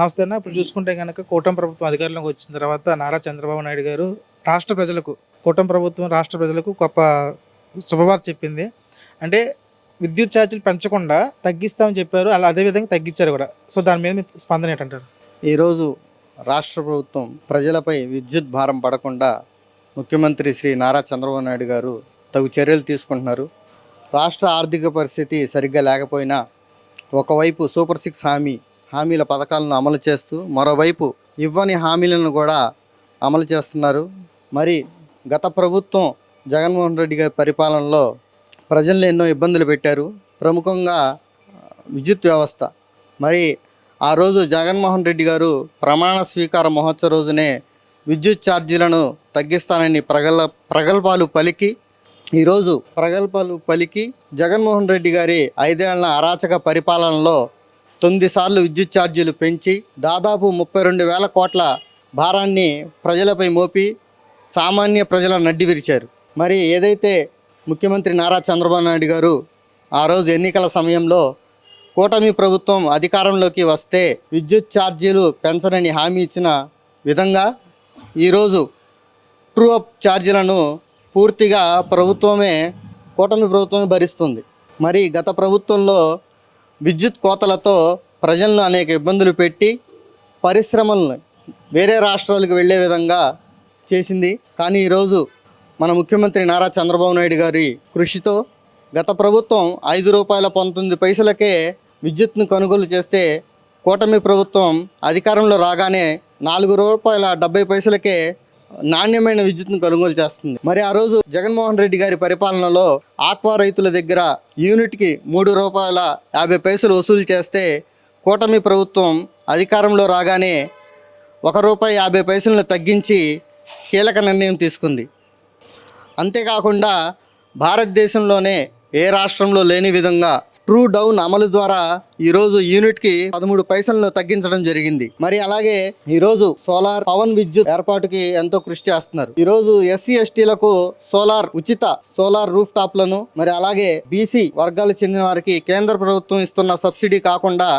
నమస్తే అన్న ఇప్పుడు చూసుకుంటే కనుక కూటమి ప్రభుత్వం అధికారంలోకి వచ్చిన తర్వాత నారా చంద్రబాబు నాయుడు గారు రాష్ట్ర ప్రజలకు కూటమి ప్రభుత్వం రాష్ట్ర ప్రజలకు గొప్ప శుభవార్త చెప్పింది. అంటే విద్యుత్ ఛార్జీలు పెంచకుండా తగ్గిస్తామని చెప్పారు. అలా అదేవిధంగా తగ్గించారు కూడా. సో దాని మీద మీ స్పందన ఏంటంటారు? ఈరోజు రాష్ట్ర ప్రభుత్వం ప్రజలపై విద్యుత్ భారం పడకుండా ముఖ్యమంత్రి శ్రీ నారా చంద్రబాబు నాయుడు గారు తగు చర్యలు తీసుకుంటున్నారు. రాష్ట్ర ఆర్థిక పరిస్థితి సరిగ్గా లేకపోయినా ఒకవైపు సూపర్ సిక్స్ హామీ హామీల పథకాలను అమలు చేస్తూ మరోవైపు ఇవ్వని హామీలను కూడా అమలు చేస్తున్నారు. మరి గత ప్రభుత్వం జగన్మోహన్ రెడ్డి గారి పరిపాలనలో ప్రజల్ని ఎన్నో ఇబ్బందులు పెట్టారు. ప్రముఖంగా విద్యుత్ వ్యవస్థ. మరి ఆ రోజు జగన్మోహన్ రెడ్డి గారు ప్రమాణ స్వీకార మహోత్సవ రోజునే విద్యుత్ ఛార్జీలను తగ్గిస్తానని ప్రగల్ ప్రగల్భాలు పలికి ఈరోజు ప్రగల్భాలు పలికి జగన్మోహన్ రెడ్డి గారి ఐదేళ్ళ అరాచక పరిపాలనలో తొమ్మిది సార్లు విద్యుత్ ఛార్జీలు పెంచి దాదాపు ముప్పై రెండు వేల కోట్ల భారాన్ని ప్రజలపై మోపి సామాన్య ప్రజల నడ్డి విరిచారు. మరి ఏదైతే ముఖ్యమంత్రి నారా చంద్రబాబు నాయుడు గారు ఆ రోజు ఎన్నికల సమయంలో కూటమి ప్రభుత్వం అధికారంలోకి వస్తే విద్యుత్ ఛార్జీలు పెంచనని హామీ ఇచ్చిన విధంగా ఈరోజు ట్రూ అప్ ఛార్జీలను పూర్తిగా ప్రభుత్వమే కూటమి ప్రభుత్వమే భరిస్తుంది. మరి గత ప్రభుత్వంలో విద్యుత్ కోతలతో ప్రజలను అనేక ఇబ్బందులు పెట్టి పరిశ్రమలను వేరే రాష్ట్రాలకు వెళ్ళే విధంగా చేసింది. కానీ ఈరోజు మన ముఖ్యమంత్రి నారా చంద్రబాబు నాయుడు గారి కృషితో గత ప్రభుత్వం ఐదు రూపాయల పంతొమ్మిది పైసలకే విద్యుత్ను కొనుగోలు చేస్తే కూటమి ప్రభుత్వం అధికారంలో రాగానే నాలుగు రూపాయల డెబ్బై పైసలకే నాణ్యమైన విద్యుత్ను కొనుగోలు చేస్తుంది. మరి ఆ రోజు జగన్మోహన్ రెడ్డి గారి పరిపాలనలో ఆక్వా రైతుల దగ్గర యూనిట్కి మూడు రూపాయల యాభై పైసలు వసూలు చేస్తే కూటమి ప్రభుత్వం అధికారంలో రాగానే ఒక రూపాయి యాభై పైసలను తగ్గించి కీలక నిర్ణయం తీసుకుంది. అంతేకాకుండా భారతదేశంలోనే ఏ రాష్ట్రంలో లేని విధంగా ట్రూ డౌన్ అమలు ద్వారా ఈరోజు యూనిట్కి పదమూడు పైసలను తగ్గించడం జరిగింది. మరి అలాగే ఈరోజు సోలార్ పవన్ విద్యుత్ ఏర్పాటుకి ఎంతో కృషి చేస్తున్నారు. ఈరోజు ఎస్సీ ఎస్టీలకు సోలార్ ఉచిత సోలార్ రూఫ్ టాప్లను మరి అలాగే బీసీ వర్గాలు చెందిన వారికి కేంద్ర ప్రభుత్వం ఇస్తున్న సబ్సిడీ కాకుండా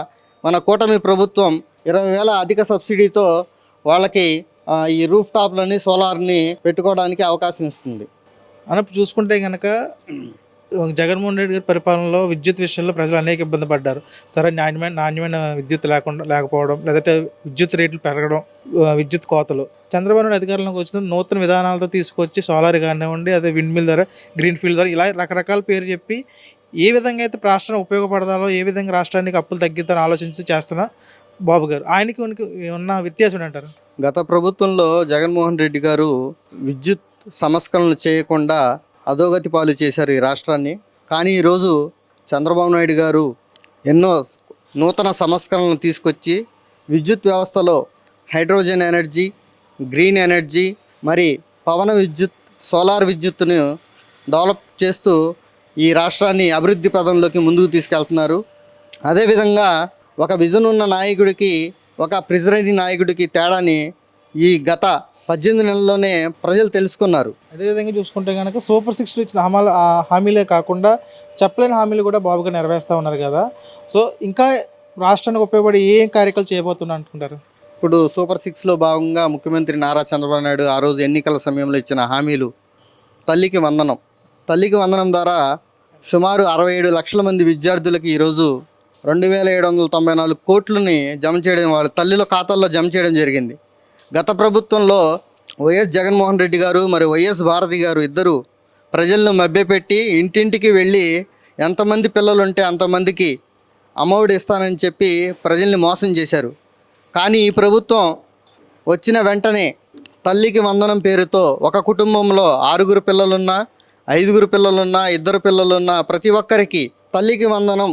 మన కూటమి ప్రభుత్వం ఇరవై వేల అధిక సబ్సిడీతో వాళ్ళకి ఈ రూఫ్ టాప్లని సోలార్ని పెట్టుకోవడానికి అవకాశం ఇస్తుంది. అనప్పుడు చూసుకుంటే కనుక జగన్మోహన్ రెడ్డి గారి పరిపాలనలో విద్యుత్ విషయంలో ప్రజలు అనేక ఇబ్బంది పడ్డారు. సరే నాణ్యమైన నాణ్యమైన విద్యుత్ లేకుండా లేకపోవడం లేదంటే విద్యుత్ రేట్లు పెరగడం విద్యుత్ కోతలు. చంద్రబాబు నాయుడు అధికారంలోకి వచ్చిన నూతన విధానాలతో తీసుకొచ్చి సోలార్ కానివ్వండి అదే విండ్ మిల్ ధర గ్రీన్ ఫీల్డ్ ధర ఇలా రకరకాల పేరు చెప్పి ఏ విధంగా అయితే రాష్ట్రం ఉపయోగపడతాలో ఏ విధంగా రాష్ట్రానికి అప్పులు తగ్గిద్దారో ఆలోచించి చేస్తున్న బాబు గారు. ఆయనకి ఉనికి ఉన్న వ్యత్యాసం ఏంటంటారు? గత ప్రభుత్వంలో జగన్మోహన్ రెడ్డి గారు విద్యుత్ సంస్కరణలు చేయకుండా అధోగతి పాలు చేశారు ఈ రాష్ట్రాన్ని. కానీ ఈరోజు చంద్రబాబు నాయుడు గారు ఎన్నో నూతన సంస్కరణలు తీసుకొచ్చి విద్యుత్ వ్యవస్థలో హైడ్రోజన్ ఎనర్జీ గ్రీన్ ఎనర్జీ మరి పవన విద్యుత్ సోలార్ విద్యుత్తును డెవలప్ చేస్తూ ఈ రాష్ట్రాన్ని అభివృద్ధి పదంలోకి ముందుకు తీసుకెళ్తున్నారు. అదేవిధంగా ఒక విజన్ ఉన్న నాయకుడికి ఒక ప్రిజనరీ నాయకుడికి తేడాని ఈ గత పద్దెనిమిది నెలల్లోనే ప్రజలు తెలుసుకున్నారు. అదేవిధంగా చూసుకుంటే కనుక సూపర్ సిక్స్లో ఇచ్చిన హామీలు హామీలే కాకుండా చెప్పలేని హామీలు కూడా బాబు గారు నెరవేరుస్తూ ఉన్నారు కదా. సో ఇంకా రాష్ట్రానికి ఉపయోగపడి ఏ కార్యక్రమాలు చేయబోతున్నారు అనుకుంటారు ఇప్పుడు సూపర్ సిక్స్లో భాగంగా ముఖ్యమంత్రి నారా చంద్రబాబు నాయుడు ఆ రోజు ఎన్నికల సమయంలో ఇచ్చిన హామీలు. తల్లికి వందనం. తల్లికి వందనం ద్వారా సుమారు అరవై ఏడు లక్షల మంది విద్యార్థులకి ఈరోజు రెండు వేల ఏడు వందల తొంభై నాలుగు కోట్లని జమ చేయడం వాళ్ళ తల్లిల ఖాతాల్లో జమ చేయడం జరిగింది. గత ప్రభుత్వంలో వైఎస్ జగన్మోహన్ రెడ్డి గారు మరి వైఎస్ భారతి గారు ఇద్దరు ప్రజలను మభ్యపెట్టి ఇంటింటికి వెళ్ళి ఎంతమంది పిల్లలు ఉంటే అంతమందికి అమ్మఒడి ఇస్తానని చెప్పి ప్రజల్ని మోసం చేశారు. కానీ ఈ ప్రభుత్వం వచ్చిన వెంటనే తల్లికి వందనం పేరుతో ఒక కుటుంబంలో ఆరుగురు పిల్లలున్నా ఐదుగురు పిల్లలున్నా ఇద్దరు పిల్లలున్నా ప్రతి ఒక్కరికి తల్లికి వందనం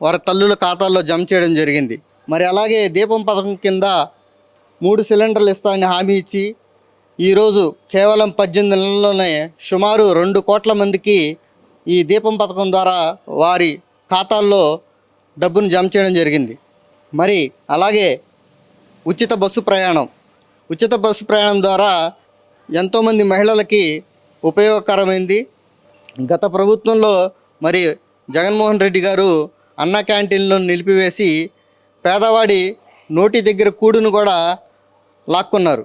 వారి తల్లుల ఖాతాల్లో జమ చేయడం జరిగింది. మరి అలాగే దీపం పథకం కింద మూడు సిలిండర్లు ఇస్తామని హామీ ఇచ్చి ఈరోజు కేవలం పద్దెనిమిది నెలల్లోనే సుమారు రెండు కోట్ల మందికి ఈ దీపం పథకం ద్వారా వారి ఖాతాల్లో డబ్బును జమ చేయడం జరిగింది. మరి అలాగే ఉచిత బస్సు ప్రయాణం. ఉచిత బస్సు ప్రయాణం ద్వారా ఎంతోమంది మహిళలకి ఉపయోగకరమైంది. గత ప్రభుత్వంలో మరి జగన్మోహన్ రెడ్డి గారు అన్న క్యాంటీన్లను నిలిపివేసి పేదవాడి నోటి దగ్గర కూడును కూడా లాక్కున్నారు.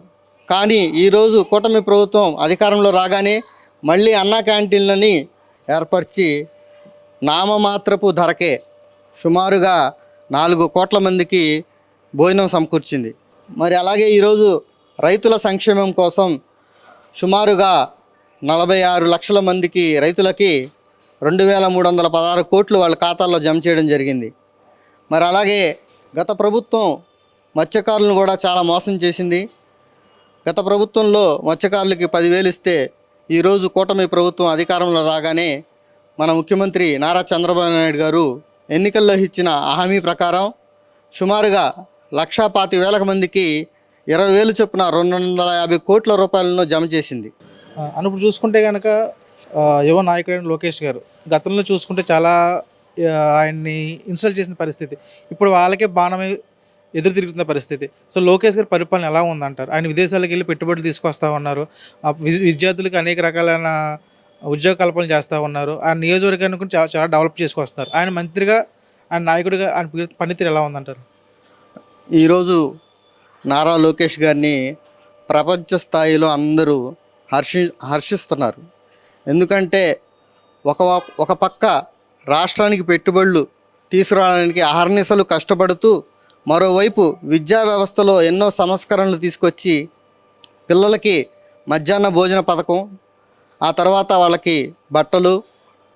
కానీ ఈరోజు కూటమి ప్రభుత్వం అధికారంలో రాగానే మళ్ళీ అన్నా క్యాంటీన్లని ఏర్పరిచి నామమాత్రపు ధరకే సుమారుగా నాలుగు కోట్ల మందికి భోజనం సమకూర్చింది. మరి అలాగే ఈరోజు రైతుల సంక్షేమం కోసం సుమారుగా నలభై ఆరు లక్షల మందికి రైతులకి రెండు వేల మూడు వందల పదహారు కోట్లు వాళ్ళ ఖాతాల్లో జమ చేయడం జరిగింది. మరి అలాగే గత ప్రభుత్వం మత్స్యకారులను కూడా చాలా మోసం చేసింది. గత ప్రభుత్వంలో మత్స్యకారులకి పదివేలు ఇస్తే ఈరోజు కూటమి ప్రభుత్వం అధికారంలో రాగానే మన ముఖ్యమంత్రి నారా చంద్రబాబు నాయుడు గారు ఎన్నికల్లో ఇచ్చిన హామీ ప్రకారం సుమారుగా లక్షా పాతి వేలకు మందికి ఇరవై వేలు చొప్పున రెండు వందల యాభై కోట్ల రూపాయలను జమ చేసింది. అన్నప్పుడు చూసుకుంటే కనుక యువ నాయకుడైన లోకేష్ గారు గతంలో చూసుకుంటే చాలా ఆయన్ని ఇన్సల్ట్ చేసిన పరిస్థితి. ఇప్పుడు వాళ్ళకే బాణమై ఎదురు తిరుగుతున్న పరిస్థితి. సో లోకేష్ గారి పరిపాలన ఎలా ఉందంటారు? ఆయన విదేశాలకు వెళ్ళి పెట్టుబడులు తీసుకొస్తా ఉన్నారు. విద్యార్థులకు అనేక రకాలైన ఉద్యోగ కల్పనలు చేస్తూ ఉన్నారు. ఆ నియోజకవర్గాన్ని కూడా చాలా చాలా డెవలప్ చేసుకొస్తున్నారు. ఆయన మంత్రిగా ఆయన నాయకుడిగా ఆయన పనితీరు ఎలా ఉందంటారు? ఈరోజు నారా లోకేష్ గారిని ప్రపంచ స్థాయిలో అందరూ హర్షి హర్షిస్తున్నారు. ఎందుకంటే ఒక ఒక పక్క రాష్ట్రానికి పెట్టుబడులు తీసుకురావడానికి అహర్నిశలు కష్టపడుతూ మరోవైపు విద్యా వ్యవస్థలో ఎన్నో సంస్కరణలు తీసుకొచ్చి పిల్లలకి మధ్యాహ్న భోజన పథకం ఆ తర్వాత వాళ్ళకి బట్టలు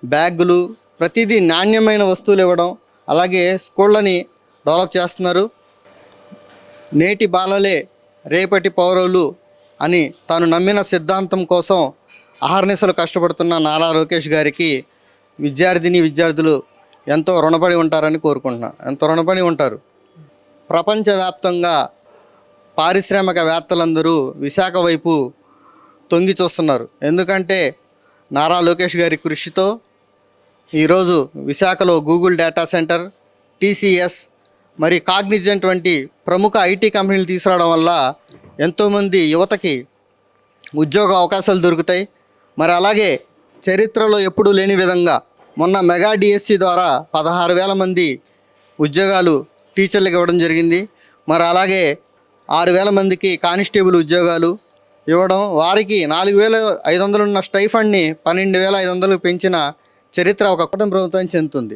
బ్యాగులు ప్రతిదీ నాణ్యమైన వస్తువులు ఇవ్వడం అలాగే స్కూళ్ళని డెవలప్ చేస్తున్నారు. నేటి బాలలే రేపటి పౌరులు అని తాను నమ్మిన సిద్ధాంతం కోసం అహర్నిశలు కష్టపడుతున్న నారా లోకేష్ గారికి విద్యార్థిని విద్యార్థులు ఎంతో రుణపడి ఉంటారని కోరుకుంటున్నాను ఎంతో రుణపడి ఉంటారు. ప్రపంచవ్యాప్తంగా పారిశ్రామికవేత్తలందరూ విశాఖ వైపు తొంగి చూస్తున్నారు. ఎందుకంటే నారా లోకేష్ గారి కృషితో ఈరోజు విశాఖలో గూగుల్ డేటా సెంటర్ టీసీఎస్ మరి కాగ్నిజెంట్ వంటి ప్రముఖ ఐటీ కంపెనీలు తీసుకురావడం వల్ల ఎంతోమంది యువతకి ఉద్యోగ అవకాశాలు దొరుకుతాయి. మరి అలాగే చరిత్రలో ఎప్పుడూ లేని విధంగా మొన్న మెగా డిఎస్సి ద్వారా పదహారు వేల మంది ఉద్యోగాలు టీచర్లకు ఇవ్వడం జరిగింది. మరి అలాగే ఆరు వేల మందికి కానిస్టేబుల్ ఉద్యోగాలు ఇవ్వడం వారికి నాలుగు వేల ఐదు వందలు ఉన్న స్టైఫండ్ని పన్నెండు వేల ఐదు వందలకు పెంచిన చరిత్ర ఒక కుటుంబ ప్రభుత్వం చెందుతుంది.